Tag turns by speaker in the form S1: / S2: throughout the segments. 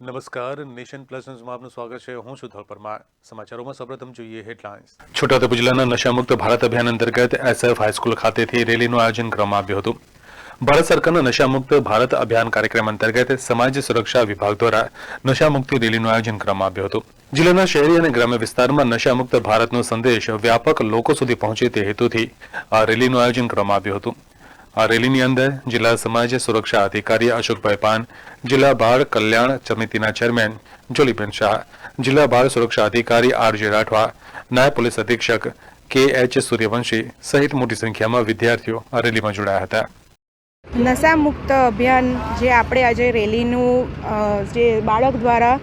S1: નમસ્કાર, nation plus ન્યૂઝમાં આપનું સ્વાગત છે. હું છું પરમાર. સમાચારોમાં સૌપ્રથમ જોઈએ હેડલાઇન્સ. છોટાઉદેપુર જિલ્લાના નશામુક્ત ભારત અભિયાન અંતર્ગત એસએફ હાઈસ્કૂલ ખાતેથી રેલીનું આયોજન કરવામાં આવ્યું હતું. ભારત સરકારના નશામુક્ત ભારત અભિયાન કાર્યક્રમ અંતર્ગત સમાજ સુરક્ષા વિભાગ દ્વારા નશામુક્તિ રેલીનું આયોજન કરવામાં આવ્યું હતું. જિલ્લાના શહેરી અને ગ્રામ્ય વિસ્તારમાં નશામુક્ત ભારતનો સંદેશ વ્યાપક લોકો સુધી પહોંચે તે હેતુથી આ રેલીનું આયોજન કરવામાં આવ્યું હતું. આ રેલીની અંદર જિલ્લા સમાજ સુરક્ષા અધિકારી અશોકભાઈ પાન જિલ્લા બાળ કલ્યાણ સમિતિના ચેરમેન જોલીબેન શાહ, જિલ્લા બાળ સુરક્ષા અધિકારી આર રાઠવા, નાયબ પોલીસ અધિક્ષક કે એચ સૂર્યવંશી સહિત મોટી સંખ્યામાં વિદ્યાર્થીઓ આ રેલીમાં જોડાયા હતા.
S2: નશા મુક્ત અભિયાન જે આપણે આજે રેલીનું જે બાળક દ્વારા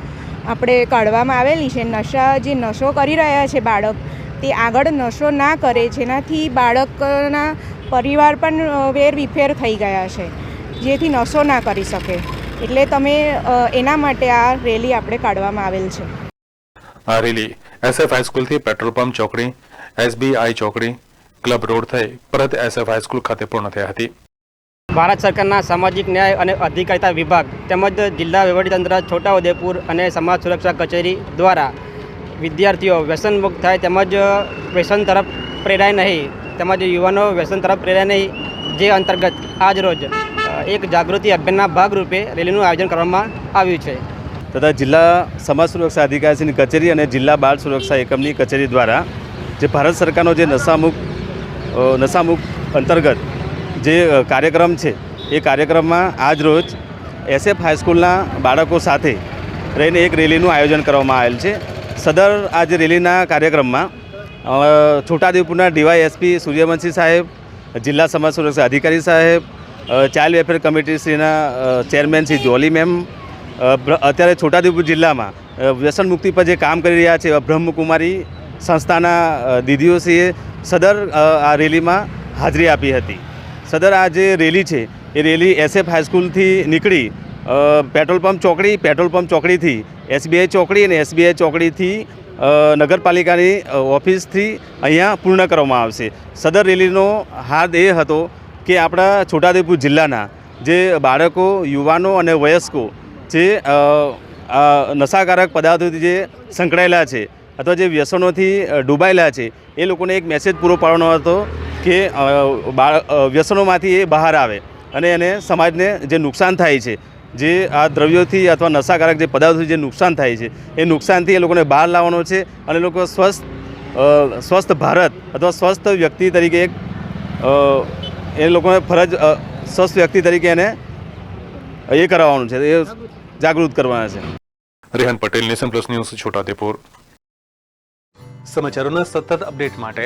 S2: આપણે કાઢવામાં આવેલી છે, નશા જે નશો કરી રહ્યા છે બાળક, તે આગળ નશો ના કરે, જેનાથી બાળકના પરિવાર પણ વેર વેરવિફેર થઈ ગયા છે જેથી નશો ના કરી શકે. એટલે તમે એના માટે આ રેલી આપણે કાઢવામાં આવેલ છે.
S1: આ રેલી એસએફ હાઈસ્કૂલથી પેટ્રોલ પંપ ચોકડી એસબીઆઈ ચોકડી ક્લબ રોડ થઈ પરત એસએફ હાઈસ્કૂલ ખાતે પૂર્ણ થઈ હતી.
S3: ભારત સરકારના સામાજિક ન્યાય અને અધિકારિતા વિભાગ તેમજ જિલ્લા વહીવટીતંત્ર છોટાઉદેપુર અને સમાજ સુરક્ષા કચેરી દ્વારા વિદ્યાર્થીઓ વ્યસનમુક્ત થાય તેમજ વ્યસન તરફ પ્રેરાય નહીં. તેમજ યુવાનો વ્યસન તરફ પ્રેરાય જે અંતર્ગત આજરોજ એક જાગૃતિ અભિયાનના ભાગરૂપે રેલીનું આયોજન કરવામાં આવ્યું છે.
S4: તથા જિલ્લા સમાજ સુરક્ષા અધિકારીની કચેરી અને જિલ્લા બાળ સુરક્ષા એકમની કચેરી દ્વારા જે ભારત સરકારનો જે નશામુક નશામુક્ત અંતર્ગત જે કાર્યક્રમ છે, એ કાર્યક્રમમાં આજ રોજ એસએફ હાઈસ્કૂલના બાળકો સાથે રહીને એક રેલીનું આયોજન કરવામાં આવેલ છે. સદર આ જે રેલીના કાર્યક્રમમાં છોટાઉદેપુરના ડીવાયએસપી સૂર્યવંશી સાહેબ, જિલ્લા સમાજ સુરક્ષા અધિકારી સાહેબ ચાઇલ્ડ વેલફેર કમિટી શ્રીના ચેરમેન શ્રી જોલી મેમ અત્યારે છોટાઉદેપુર જિલ્લામાં વ્યસન મુક્તિ પર જે કામ કરી રહ્યા છે બ્રહ્મકુમારી સંસ્થાના દીદીઓશ્રીએ સદર આ રેલીમાં હાજરી આપી હતી. સદર, આ જે રેલી છે, એ રેલી એસએફ હાઈસ્કૂલથી નીકળી પેટ્રોલ પંપ ચોકડી, પેટ્રોલ પંપ ચોકડીથી, એસબીઆઈ ચોકડી અને એસબીઆઈ ચોકડીથી નગરપાલિકાની ઓફિસથી અહીંયા પૂર્ણ કરવામાં આવશે. સદર રેલીનો હાર્દ એ હતો કે આપણા છોટાઉદેપુર જિલ્લાના જે બાળકો, યુવાનો અને વયસ્કો જે નશાકારક પદાર્થોથી જે સંકળાયેલા છે અથવા જે વ્યસનોથી ડૂબાયેલા છે, એ લોકોને એક મેસેજ પૂરો પાડવાનો હતો કે બાળ વ્યસનોમાંથી એ બહાર આવે અને એને સમાજને જે નુકસાન થાય છે જે આ દ્રવ્યોથી અથવા નશાકારક જે પદાર્થોથી જે નુકસાન થાય છે એ નુકસાનથી એ લોકોને બહાર લાવવાનો છે અને એ લોકો સ્વસ્થ સ્વસ્થ ભારત અથવા સ્વસ્થ વ્યક્તિ તરીકે એક એ લોકોને ફરજ સ્વસ્થ વ્યક્તિ તરીકે એને એ કરાવવાનું છે એ જાગૃત કરવાના છે.
S1: Rehan Patel nation plus news Chhota Udepur સમાચારોના સતત અપડેટ માટે